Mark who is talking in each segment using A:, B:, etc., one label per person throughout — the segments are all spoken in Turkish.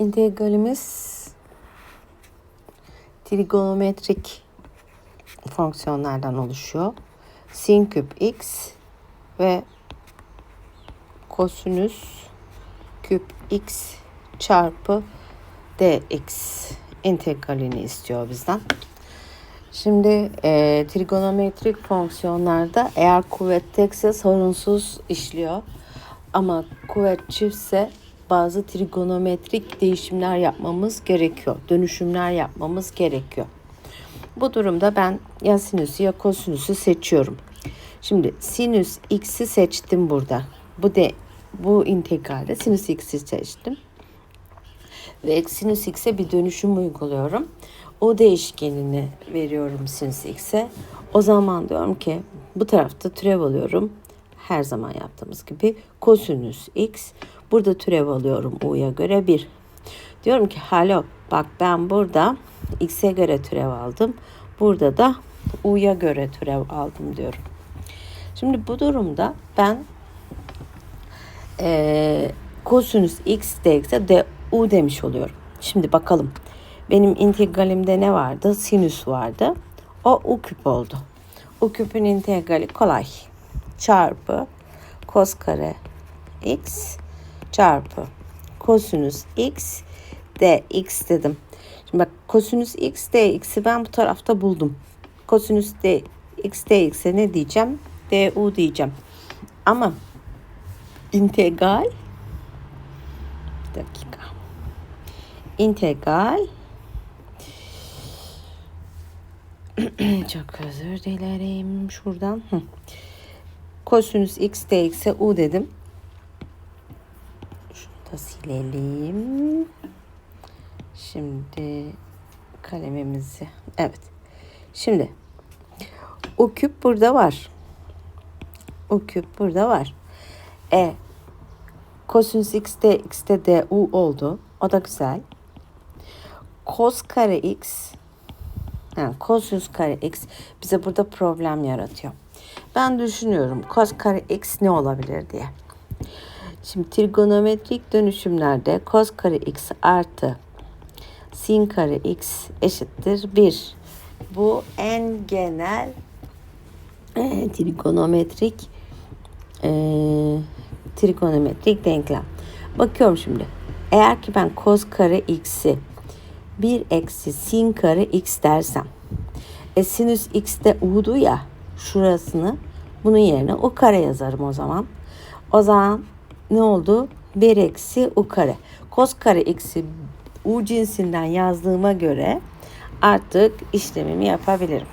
A: integralimiz trigonometrik fonksiyonlardan oluşuyor. Sin küp x ve kosinüs küp x çarpı dx integralini istiyor bizden. Şimdi e, trigonometrik fonksiyonlarda eğer kuvvet tekse sorunsuz işliyor. Ama kuvvet çiftse bazı trigonometrik değişimler yapmamız gerekiyor. Dönüşümler yapmamız gerekiyor. Bu durumda ben ya sinüsü ya kosinüsü seçiyorum. Şimdi sinüs x'i seçtim burada. Bu de bu integralde sinüs x'i seçtim. Ve sinüs x'e bir dönüşüm uyguluyorum. O değişkenini veriyorum sinüs x'e. O zaman diyorum ki bu tarafta türev alıyorum. Her zaman yaptığımız gibi kosinüs x. Burada türev alıyorum u'ya göre 1. Diyorum ki halo bak ben burada x'e göre türev aldım. Burada da u'ya göre türev aldım diyorum. Şimdi bu durumda ben e, kosinüs x dx'e de u demiş oluyorum. Şimdi bakalım. Benim integralimde ne vardı? Sinüs vardı. O u küp oldu. U küpün integrali kolay. Çarpı kos kare x çarpı kosinüs x dx dedim. Şimdi bak kosinüs x dx'i ben bu tarafta buldum. Kosinüs d x dx'e ne diyeceğim? du diyeceğim. Ama integral bir dakika. İntegral çok özür dilerim şuradan. Kosinüs x dx'e u dedim. Da silelim. Şimdi kalemimizi. Evet. Şimdi u küp burada var. U küp burada var. E kosinüs x de x de u oldu. O da güzel. Kos kare x yani kosinüs kare x bize burada problem yaratıyor. Ben düşünüyorum kos kare x ne olabilir diye. Şimdi trigonometrik dönüşümlerde kos kare x artı sin kare x eşittir 1. Bu en genel e, trigonometrik e, trigonometrik denklem. Bakıyorum şimdi. Eğer ki ben kos kare x'i 1 eksi sin kare x dersem e sinüs x de u'du ya şurasını bunun yerine u kare yazarım o zaman. O zaman ne oldu? 1 eksi u kare. Kos kare x'i u cinsinden yazdığıma göre artık işlemimi yapabilirim.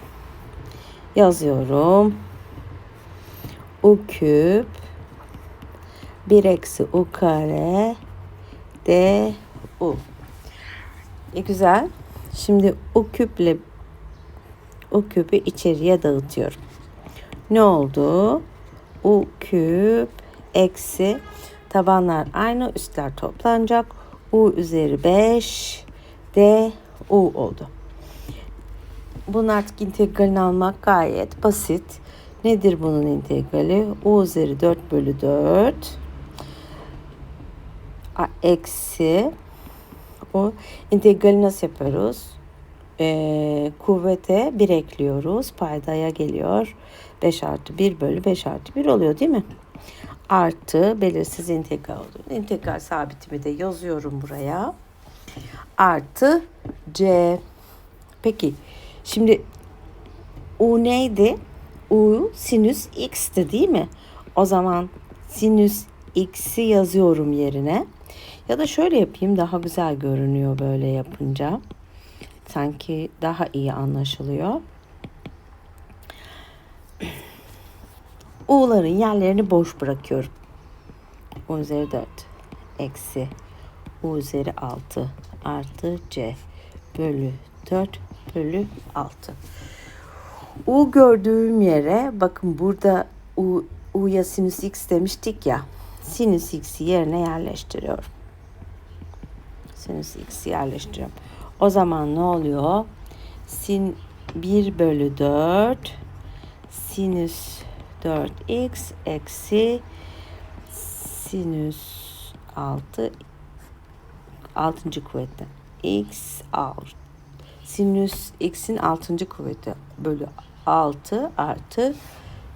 A: Yazıyorum. u küp 1 eksi u kare d u. E güzel. Şimdi u küple u küpü içeriye dağıtıyorum. Ne oldu? u küp eksi tabanlar aynı üstler toplanacak. u üzeri 5 d u oldu. Bunun artık integralini almak gayet basit. Nedir bunun integrali? u üzeri 4 bölü 4 a, eksi o integrali nasıl yapıyoruz? Ee, kuvvete 1 ekliyoruz. Paydaya geliyor. 5 artı 1 bölü 5 artı 1 oluyor değil mi? Artı belirsiz integral oluyor. İntegral sabitimi de yazıyorum buraya. Artı C. Peki şimdi U neydi? U sinüs x'ti değil mi? O zaman sinüs x'i yazıyorum yerine. Ya da şöyle yapayım daha güzel görünüyor böyle yapınca. Sanki daha iyi anlaşılıyor. U'ların yerlerini boş bırakıyorum. U üzeri 4 eksi U üzeri 6 artı C bölü 4 bölü 6. U gördüğüm yere bakın burada U, U'ya sinüs x demiştik ya. Sinüs x'i yerine yerleştiriyorum sinüs x'i yerleştiriyorum. O zaman ne oluyor? Sin 1 bölü 4 sinüs 4x eksi sinüs 6 altıncı kuvveti. X alt. Sinüs x'in altıncı kuvveti bölü 6 artı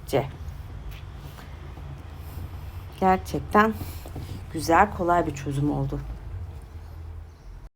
A: c. Gerçekten güzel kolay bir çözüm oldu.